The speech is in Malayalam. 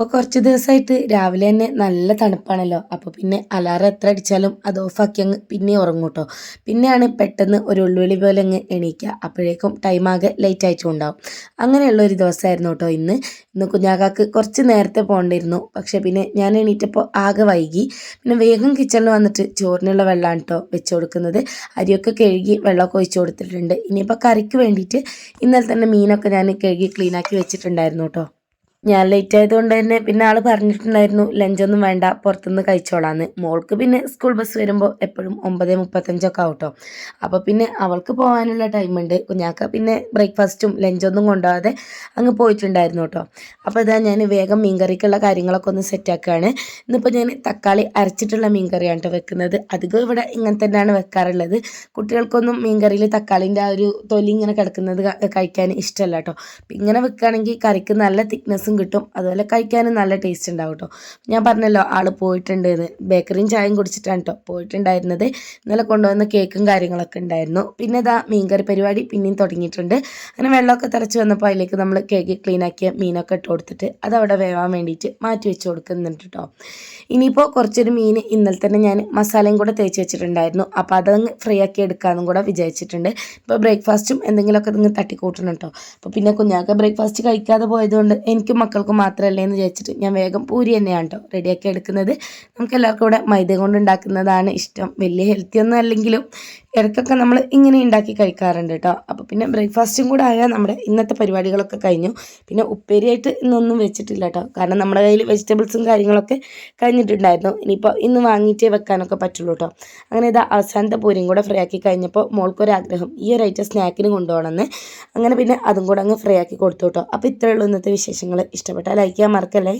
ഇപ്പോൾ കുറച്ച് ദിവസമായിട്ട് രാവിലെ തന്നെ നല്ല തണുപ്പാണല്ലോ. അപ്പോൾ പിന്നെ അലാറം എത്ര അടിച്ചാലും അത് ഓഫാക്കി അങ്ങ് പിന്നെ ഉറങ്ങും കേട്ടോ പിന്നെയാണ് പെട്ടെന്ന് ഒരു ഉള്ളുവിളി പോലെ അങ്ങ് എണീക്കുക അപ്പോഴേക്കും ടൈം ആകെ ലേറ്റ് ആയിട്ടുണ്ടാവും. അങ്ങനെയുള്ള ഒരു ദിവസമായിരുന്നു കേട്ടോ ഇന്ന്. ഇന്ന് കുഞ്ഞാക്കാക്ക് കുറച്ച് നേരത്തെ പോകേണ്ടിയിരുന്നു. പക്ഷേ പിന്നെ ഞാൻ എണീറ്റപ്പോൾ ആകെ വൈകി. പിന്നെ വേഗം കിച്ചണിൽ വന്നിട്ട് ചോറിനുള്ള വെള്ളമാണ് കേട്ടോ വെച്ച് കൊടുക്കുന്നത്. അരിയൊക്കെ കഴുകി വെള്ളമൊക്കെ ഒഴിച്ചു കൊടുത്തിട്ടുണ്ട്. ഇനിയിപ്പോൾ കറിക്ക് വേണ്ടിയിട്ട് ഇന്നലെ തന്നെ മീനൊക്കെ ഞാൻ കഴുകി ക്ലീനാക്കി വെച്ചിട്ടുണ്ടായിരുന്നു കേട്ടോ. ഞാൻ ലേറ്റ് ആയതുകൊണ്ട് തന്നെ പിന്നെ ആൾ പറഞ്ഞിട്ടുണ്ടായിരുന്നു ലഞ്ചൊന്നും വേണ്ട പുറത്തുനിന്ന് കഴിച്ചോളാന്ന്. മോൾക്ക് പിന്നെ സ്കൂൾ ബസ് വരുമ്പോൾ എപ്പോഴും ഒമ്പത് മുപ്പത്തഞ്ചൊക്കെ ആവട്ടോ അപ്പോൾ പിന്നെ അവൾക്ക് പോകാനുള്ള ടൈമുണ്ട് കുഞ്ഞാക്ക പിന്നെ ബ്രേക്ക്ഫാസ്റ്റും ലഞ്ചൊന്നും കൊണ്ടുപോകാതെ അങ്ങ് പോയിട്ടുണ്ടായിരുന്നു കേട്ടോ അപ്പോൾ ഇതാ ഞാൻ വേഗം മീൻകറിക്കുള്ള കാര്യങ്ങളൊക്കെ ഒന്ന് സെറ്റാക്കുകയാണ് ഇന്നിപ്പോൾ ഞാൻ തക്കാളി അരച്ചിട്ടുള്ള മീൻകറിയാണ് കേട്ടോ വെക്കുന്നത്. അധികം ഇവിടെ ഇങ്ങനെ തന്നെയാണ് വെക്കാറുള്ളത്. കുട്ടികൾക്കൊന്നും മീൻകറിയിൽ തക്കാളിന്റെ ആ ഒരു തൊലി ഇങ്ങനെ കിടക്കുന്നത് കഴിക്കാൻ ഇഷ്ടമല്ല കേട്ടോ ഇങ്ങനെ വെക്കുകയാണെങ്കിൽ കറിക്ക് നല്ല തിക്നെസ് ടേസ്റ്റും കിട്ടും. അതുപോലെ കഴിക്കാനും നല്ല ടേസ്റ്റ് ഉണ്ടാവും കേട്ടോ ഞാൻ പറഞ്ഞല്ലോ ആൾ പോയിട്ടുണ്ട് ബേക്കറിയും ചായയും കുടിച്ചിട്ടാണ് കേട്ടോ പോയിട്ടുണ്ടായിരുന്നത്. ഇന്നലെ കൊണ്ടുവന്ന കേക്കും കാര്യങ്ങളൊക്കെ ഉണ്ടായിരുന്നു. പിന്നെ ഇതാ മീൻകറി പരിപാടി പിന്നെയും തുടങ്ങിയിട്ടുണ്ട്. അങ്ങനെ വെള്ളമൊക്കെ തിളച്ച് വന്നപ്പോൾ അതിലേക്ക് നമ്മൾ കേക്ക് ക്ലീൻ ആക്കിയ മീനൊക്കെ ഇട്ട് കൊടുത്തിട്ട് അത് അവിടെ വേവാൻ വേണ്ടിയിട്ട് മാറ്റി വെച്ച് കൊടുക്കുന്നുണ്ട് കേട്ടോ ഇനിയിപ്പോൾ കുറച്ചൊരു മീൻ ഇന്നലെ തന്നെ ഞാൻ മസാലയും കൂടെ തേച്ച് വെച്ചിട്ടുണ്ടായിരുന്നു. അപ്പോൾ അതങ്ങ് ഫ്രീ ആക്കി എടുക്കാമെന്നും കൂടെ വിചാരിച്ചിട്ടുണ്ട്. ഇപ്പോൾ ബ്രേക്ക്ഫാസ്റ്റും എന്തെങ്കിലുമൊക്കെ നിങ്ങൾ തട്ടിക്കൂട്ടണം കേട്ടോ അപ്പോൾ പിന്നെ കുഞ്ഞാക്ക ബ്രേക്ക്ഫാസ്റ്റ് കഴിക്കാതെ പോയതുകൊണ്ട് എനിക്കും മക്കൾക്ക് മാത്രമല്ലേ എന്ന് വിചാരിച്ചിട്ട് ഞാൻ വേഗം പൂരി തന്നെയാണ് കേട്ടോ റെഡിയാക്കി എടുക്കുന്നത്. നമുക്ക് എല്ലാവർക്കും ഇവിടെ മൈദ കൊണ്ട് ഉണ്ടാക്കുന്നതാണ് ഇഷ്ടം. വലിയ ഹെൽത്തി ഒന്നും അല്ലെങ്കിലും ഇടയ്ക്കൊക്കെ നമ്മൾ ഇങ്ങനെ ഉണ്ടാക്കി കഴിക്കാറുണ്ട് കേട്ടോ. അപ്പോൾ പിന്നെ ബ്രേക്ക്ഫാസ്റ്റും കൂടെ ആയാൽ നമ്മുടെ ഇന്നത്തെ പരിപാടികളൊക്കെ കഴിഞ്ഞു. പിന്നെ ഉപ്പേരിയായിട്ട് ഇന്നൊന്നും വെച്ചിട്ടില്ല കേട്ടോ. കാരണം നമ്മുടെ കയ്യിൽ വെജിറ്റബിൾസും കാര്യങ്ങളൊക്കെ കഴിഞ്ഞിട്ടുണ്ടായിരുന്നു. ഇനിയിപ്പോൾ ഇന്ന് വാങ്ങിയിട്ടേ വെക്കാനൊക്കെ പറ്റുള്ളൂ കേട്ടോ. അങ്ങനെ ഇത് അവസാനത്തെ പൂരിയും കൂടെ ഫ്രൈ ആക്കി കഴിഞ്ഞപ്പോൾ മോൾക്കൊരാഗ്രഹം ഈ ഒരു ഐറ്റം സ്നാക്കിന് കൊണ്ടുപോകണമെന്ന്. അങ്ങനെ പിന്നെ അതും കൂടെ അങ്ങ് ഫ്രൈ ആക്കി കൊടുത്തു കേട്ടോ. അപ്പോൾ ഇത്രയുള്ളൂ ഇന്നത്തെ വിശേഷങ്ങൾ ഇഷ്ടപ്പെട്ടാൽ ലൈക്ക് ചെയ്യാൻ മറക്കല്ലേ?